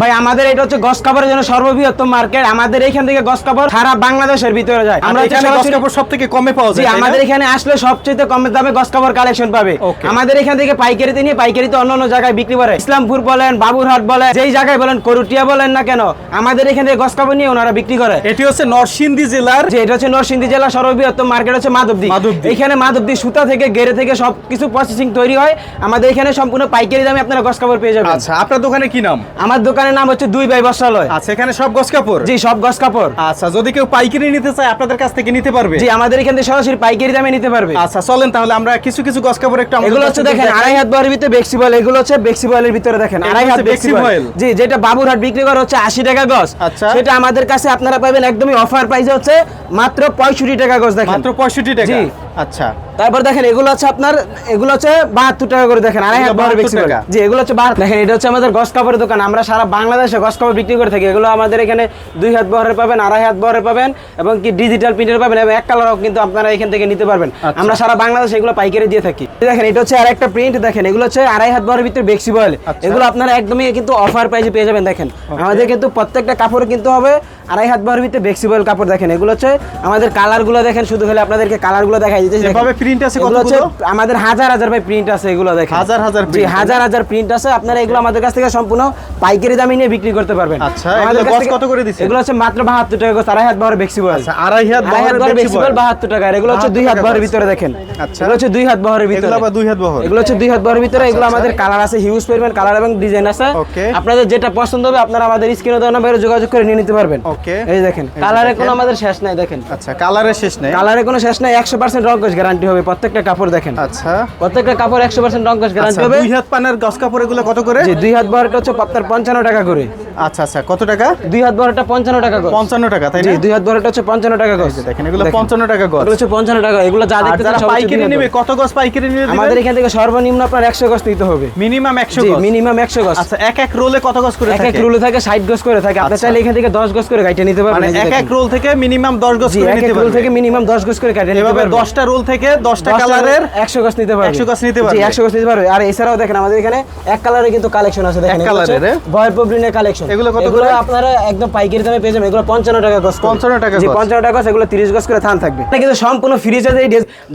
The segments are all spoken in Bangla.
ভাই আমাদের এটা হচ্ছে গস কাপড়ের জন্য সর্ববৃহত্তম মার্কেট। আমাদের এখান থেকে গস কাপড় সারা বাংলাদেশের ভিতরে যায়। আমরা এখানে গস কাপড় সব থেকে কমে পাওয়া যায় আমাদের এখানে আসলে সবচেয়ে কমের দামে গস কাপড় কালেকশন পাবে। আমাদের এখান থেকে পাইকারিতে নিয়ে পাইকারিতে অন্য অন্য জায়গায় বিক্রি করে। ইসলামপুর বলেন বাবুরহাট বলেন যেই জায়গায় বলেন করুটিয়া বলেন না কেন আমাদের এখান থেকে গস কাপড় নিয়ে ওনারা বিক্রি করে। এটি হচ্ছে নরসিংদী জেলার যে এটা হচ্ছে নরসিংদী জেলা সর্ববৃহত্তম মার্কেট হচ্ছে মাধবদী। এখানে মাধবদী সুতা থেকে গেরে থেকে সবকিছু প্রসেসিং তৈরি হয়। আমাদের এখানে সম্পূর্ণ পাইকারি দামে আপনারা গস কাপড় পেয়ে যাবেন। আচ্ছা আপনার দোকানে কি নাম? আমার দোকানের নাম হচ্ছে দুই বাই বস্ত্রালয়। আচ্ছা এখানে সব গস কাপড়? জি সব গস কাপড়। আচ্ছা যদি কেউ পাইকারি নিতে চায় আপনাদের কাছ থেকে নিতে পারবে? জি আমাদের এখান থেকে সরাসরি পাইকারি দামে নিতে পারবে। আচ্ছা চলেন তাহলে আমরা কিছু কিছু গস কাপড় একটু এগুলো হচ্ছে দেখেন আড়াই হাত বয়ের ভিতরে বেক্সি বয়েল এগুলো হচ্ছে বেক্সি বয়েলের ভিতরে দেখেন আড়াই হাত বেক্সি বয়েল। জি যেটা বাবুরহাট বিক্রি করা হচ্ছে আশি টাকা গজ আচ্ছা। সেটা আমাদের কাছে আপনারা পাবেন একদমই অফার প্রাইসে হচ্ছে মাত্র পঁয়ষট্টি টাকা গজ দেখেন। মাত্র পঁয়ষট্টি টাকা। জি। আচ্ছা। তারপর দেখেন এগুলো হচ্ছে আপনার এগুলো হচ্ছে বাহাত্তর টাকা করে দেখেন আড়াই হাত এগুলো বহরের 72 টাকা। জি এগুলো হচ্ছে বাহাত্তর। দেখেন এটা হচ্ছে আমাদের গস কাপড়ের দোকান। আমরা সারা বাংলাদেশে গস কাপড় বিক্রি করে থাকি। এগুলো আমাদের এখানে দুই হাত বহরের পাবেন আড়াই হাত বহরের পাবেন এবং কি ডিজিটাল প্রিন্টের পাবেন এবং এক কালারও কিন্তু আপনারা এখান থেকে নিতে পারবেন। আচ্ছা। আমরা সারা বাংলাদেশে এগুলো পাইকারি দিয়ে থাকি। দেখেন এটা হচ্ছে আরেকটা প্রিন্ট দেখেন এগুলো হচ্ছে আড়াই হাত বহরের ভিতরে বেক্সি বয়েল। আচ্ছা। এগুলো আপনারা একদমই কিন্তু অফার প্রাইসে পেয়ে যাবেন দেখেন। আমাদের কিন্তু প্রত্যেকটা কাপড় কিন্তু হবে আড়াই হাত বহরের ভিতরে বেক্সি বয়েল কাপড়। দেখেন এগুলো হচ্ছে আমাদের কালারগুলো দেখেন শুধু হলে আপনাদেরকে কালারগুলো দেখাই দিতেছি। দেখেন। এভাবে প্রিন্ট আছে কতগুলো? আমাদের হাজার হাজার ভাই প্রিন্ট আছে এগুলো দেখেন। হাজার হাজার জি হাজার হাজার প্রিন্ট আছে। আপনারা এগুলো আমাদের কাছ থেকে সম্পূর্ণ পাইকারি দামে নিয়ে বিক্রি করতে পারবেন। আচ্ছা, আমাদের কাছ কত করে দিচ্ছেন? এগুলো হচ্ছে মাত্র বাহাত্তর টাকা করে আড়াই হাত বহরের বেক্সি বয়েল আচ্ছা আড়াই হাত হাত বহরের বহরের বেক্সি বেক্সি বয়েল টাকা এগুলো হচ্ছে 72 দুই হাত বহরের ভিতরে দেখেন। আচ্ছা। এগুলো হচ্ছে দুই হাত বহরের ভিতরে। এগুলো আবার দুই হাত বহর এগুলো হচ্ছে দুই হাত বহরের ভিতরে এগুলো আচ্ছা, আমাদের কালার আছে হিউজ পরিমাণ কালার এবং ডিজাইন আছে। Okay. আপনাদের যেটা পছন্দ হবে আপনারা আমাদের স্ক্রিনে দেওয়া নাম্বারে যোগাযোগ করে নিয়ে নিতে পারবেন। Okay. এই দেখেন কালারে কোনো আমাদের শেষ নাই দেখেন। আচ্ছা কালারের শেষ নেই। কালারে কোনো শেষ নাই একশো পার্সেন্ট রঙ্কশ গ্যারান্টি হবে? প্রত্যেকটা কাপড় দেখেন। আচ্ছা। প্রত্যেকটা কাপড় একশো পার্সেন্ট রং গ্যারান্টি হবে। দুই হাত পানের গস কাপড় এগুলো কত করে? দুই হাত বারটা হচ্ছে আপনার পঞ্চান্ন টাকা করে। আচ্ছা আচ্ছা কত টাকা? দুই হাত বহরটা পঞ্চান্ন টাকা পঞ্চান্ন টাকা তাই না? দুই হাত বহরটা হচ্ছে পঞ্চান্ন টাকা গজ। দেখেন এগুলো পঞ্চান্ন টাকা গজ। হচ্ছে পঞ্চান্ন টাকা এগুলো যা দেখতে যারা পাইকারি নেবে কত গজ পাইকারি নিলে আমাদের এখান থেকে সর্বনিম্ন আপনার একশো গজ নিতে হবে। মিনিমাম একশো গজ? মিনিমাম একশো গজ। আচ্ছা এক এক রোলে কত গজ করে এক এক রুলে থাকে ষাট গজ করে থাকে। আপনি আচ্ছা। চাইলে এখান থেকে দশ গজ করে গাইটে নিতে পারবেন মানে এক এক রোল থেকে মিনিমাম দশ গজ করে নিতে রুল থেকে মিনিমাম দশ গজ করে কাটে নিতে পারবেন। দশটা রোল থেকে দশটা কালারের একশো গজ নিতে পারবে 100 গজ নিতে জি পারবে। একশো গজ নিতে পারবে আর এছাড়াও দেখেন আমাদের এখানে এক কালারে কিন্তু কালেকশন আছে। দেখেন এক কালারের, ভয়ের পবলিনের কালেকশন। এগুলো কত এগুলো আপনারা একদম পাইকারি দামে পেয়ে যাবেন। এগুলো পঞ্চান্ন টাকা গজ করে। 55 টাকা গজ। টাকা গজ এগুলো তিরিশ গজ করে থান থাকবে। কিন্তু সম্পূর্ণ ফ্রি চার্জে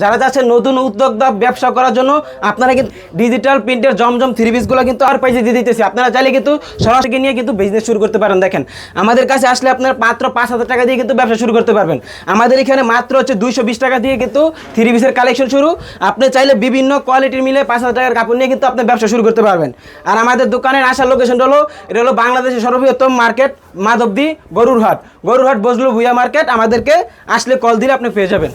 যারা যাচ্ছেন নতুন উদ্যোক্তা ব্যবসা করার জন্য আপনারা কিন্তু ডিজিটাল প্রিন্টের জমজম থ্রি পিসগুলো কিন্তু আর পাইজে দিয়ে দিতেছি। আপনারা চাইলে কিন্তু সরাসরি নিয়ে কিন্তু বিজনেস শুরু করতে পারেন। দেখেন আমাদের কাছে আসলে আপনার মাত্র পাঁচ হাজার টাকা দিয়ে কিন্তু ব্যবসা শুরু করতে পারবেন। আমাদের এখানে মাত্র হচ্ছে দুইশো বিশ টাকা দিয়ে কিন্তু থ্রি পিসের কালেকশন শুরু। আপনি চাইলে বিভিন্ন কোয়ালিটির মিলে পাঁচ হাজার টাকার কাপড় নিয়ে কিন্তু আপনি ব্যবসা শুরু করতে পারবেন। আর আমাদের দোকানের আসার লোকেশন হলো এটা হলো বাংলাদেশের সর্ববৃহত্তম মার্কেট মাধবদী গরুরহাট। গরুরহাট বজলু ভুইয়া মার্কেট আমাদেরকে আসলে কল দিলে আপনি পেয়ে যাবেন।